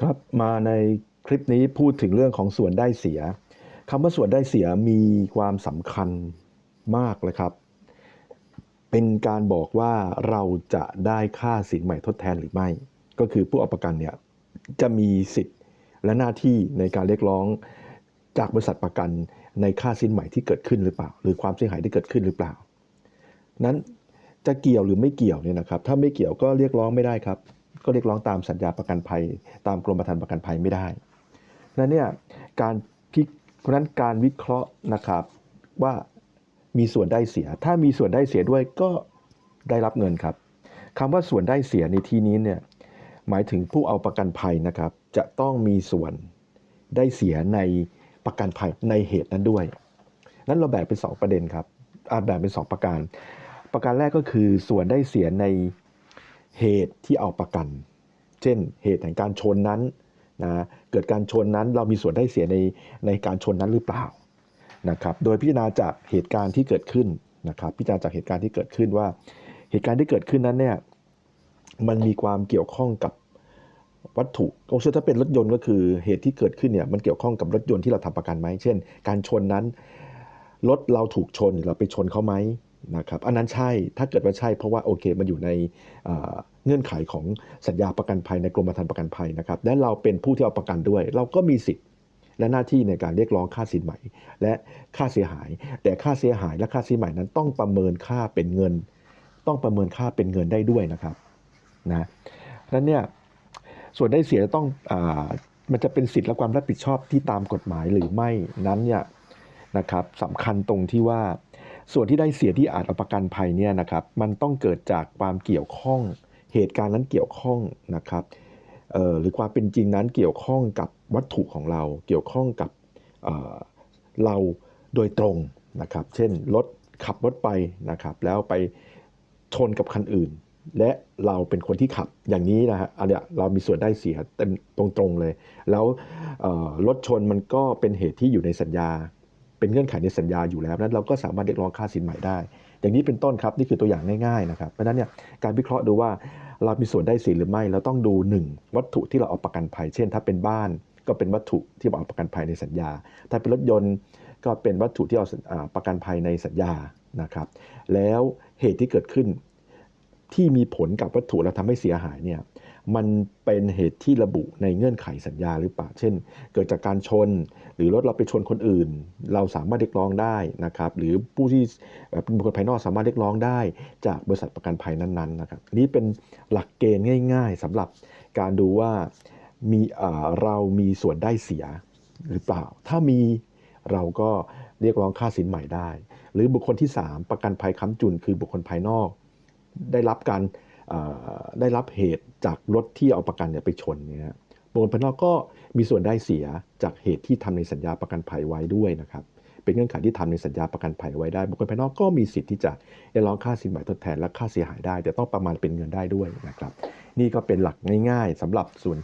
ครับมาในคลิปนี้พูดถึงเรื่องของส่วนได้เสียคำว่าส่วนได้เสียมีความสำคัญมากเลยครับ เป็นการบอกว่าเราจะได้ค่าสินใหม่ทดแทนหรือไม่ ก็คือผู้เอาประกันเนี่ยจะมีสิทธิ์และหน้าที่ในการเรียกร้องจากบริษัทประกันในค่าสินใหม่ที่เกิดขึ้นหรือเปล่า หรือความเสียหายที่เกิดขึ้นหรือเปล่า นั้นจะเกี่ยวหรือไม่เกี่ยวเนี่ยนะครับ ถ้าไม่เกี่ยวก็เรียกร้องไม่ได้ครับ ก็เรียกร้องตามสัญญาประกันภัย ตามกรมธรรม์ประกันภัยไม่ได้นั้นเนี่ยการพิเพราะนั้นการวิเคราะห์นะครับว่ามีส่วนได้เสีย ถ้ามีส่วนได้เสียด้วยก็ได้รับเงินครับคำว่าส่วนได้เสียในที่นี้เนี่ยหมายถึงผู้เอาประกันภัยนะครับ จะต้องมีส่วนได้เสียในประกันภัยในเหตุนั้นด้วย นั้นเราแบ่งเป็น 2 ประเด็นครับอ่าแบ่งเป็น 2 ประการ ประการแรกก็คือส่วนได้เสียใน เหตุที่เอาประกัน เช่น เหตุแห่งการชนนั้นนะเกิดการชนนั้นเรามีส่วนได้เสียในในการชนนั้นหรือเปล่านะครับโดยพิจารณาจากเหตุการณ์ที่เกิดขึ้นนะครับพิจารณาจากเหตุการณ์ที่เกิดขึ้นว่า เหตุการณ์ที่เกิดขึ้นนั้นเนี่ยมันมีความเกี่ยวข้องกับวัตถุก็คือถ้าเป็นรถยนต์ก็คือเหตุที่เกิดขึ้นเนี่ยมันเกี่ยวข้องกับรถยนต์ที่เราทำประกันไหมเช่น การชนนั้นรถเราถูกชนหรือเราไปชนเขาไหม นะครับอันนั้นใช่ถ้าเกิดว่าใช่เพราะว่าโอเคมันอยู่ในเเงื่อนไขของสัญญาประกันภัยในกรมธรรม์ประกันภัยนะครับและเราเป็นผู้ที่เอาประกันด้วย เราก็มีสิทธิ์และหน้าที่ในการเรียกร้องค่าสินใหม่ และค่าเสียหาย แต่ค่าเสียหายและค่าสินใหม่นั้นต้องประเมินค่าเป็นเงิน ต้องประเมินค่าเป็นเงินได้ด้วยนะครับนะนั้นเนี่ยส่วนได้เสียต้องอมันจะเป็นสิทธิ์และความรับผิดชอบที่ตามกฎหมายหรือไม่นั้นเนี่ยนะครับสำคัญตรงที่ว่า ส่วนที่ได้เสียที่อาจเอาประกันภัยเนี่ยนะครับมันต้องเกิดจากความเกี่ยวข้อง เหตุการณ์นั้นเกี่ยวข้องนะครับหรือความเป็นจริงนั้นเกี่ยวข้องกับวัตถุของเรา เกี่ยวข้องกับเเราโดยตรงนะครับ เช่นรถขับรถไปนะครับ แล้วไปชนกับคันอื่น และเราเป็นคนที่ขับอย่างนี้นะฮะอันเนี้ยเรามีส่วนได้เสียเต็มตรงๆเลย แล้วรถชนมันก็เป็นเหตุที่อยู่ในสัญญา เป็นเงื่อนไขในสัญญาอยู่แล้วนั้นเราก็สามารถเรียกร้องค่าสินใหม่ได้ อย่างนี้เป็นต้นครับนี่คือตัวอย่างง่ายๆนะครับเพราะนั้นเนี่ยการวิเคราะห์ดูว่าเรามีส่วนได้เสียหรือไม่เราต้องดู 1 วัตถุที่เราเอาประกันภัย เช่น ถ้าเป็นบ้านก็เป็นวัตถุที่เราเอาประกันภัยในสัญญา ถ้าเป็นรถยนต์ก็เป็นวัตถุที่เอาประกันภัยในสัญญานะครับ แล้วเหตุที่เกิดขึ้นที่มีผลกับวัตถุแล้วทำให้เสียหายเนี่ย มันเป็นเหตุที่ระบุในเงื่อนไขสัญญาหรือเปล่า เช่น เกิดจากการชน หรือรถเราไปชนคนอื่น เราสามารถเรียกร้องได้นะครับ หรือผู้ที่เป็นบุคคลภายนอกสามารถเรียกร้องได้ จากบริษัทประกันภัยนั้นๆนะครับ นี้เป็นหลักเกณฑ์ง่าย ๆสำหรับการดูว่ามีอ่าเรามีส่วนได้เสียหรือเปล่า ถ้ามีเราก็เรียกร้องค่าสินใหม่ได้ หรือบุคคลที่ 3 ประกันภัยค้ำจุนคือบุคคลภายนอก ได้รับการ ได้รับเหตุจากรถที่เอาประกันเนี่ยไปชนเนี่ยบุคคลภายนอกก็มีส่วนได้เสียจากเหตุที่ทำในสัญญาประกันภัยไว้ด้วยนะครับเป็นเงื่อนไขที่ทำในสัญญาประกันภัยไว้ได้บุคคลภายนอกก็มีสิทธิ์ที่จะได้ร้องค่าสินใหม่ทดแทนและค่าเสียหายได้ แต่ต้องประมาณเป็นเงินได้ด้วยนะครับนี่ก็เป็นหลักง่าย ๆสำหรับส่วน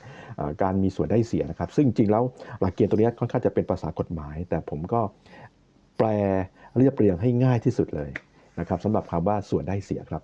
การมีส่วนได้เสียนะครับ ซึ่งจริงๆแล้วหลักเกณฑ์ตัวนี้ค่อนข้างจะเป็นภาษากฎหมาย แต่ผมก็แปลเรียบเรียงให้ง่ายที่สุดเลยนะครับสำหรับคำว่าส่วนได้เสียครับ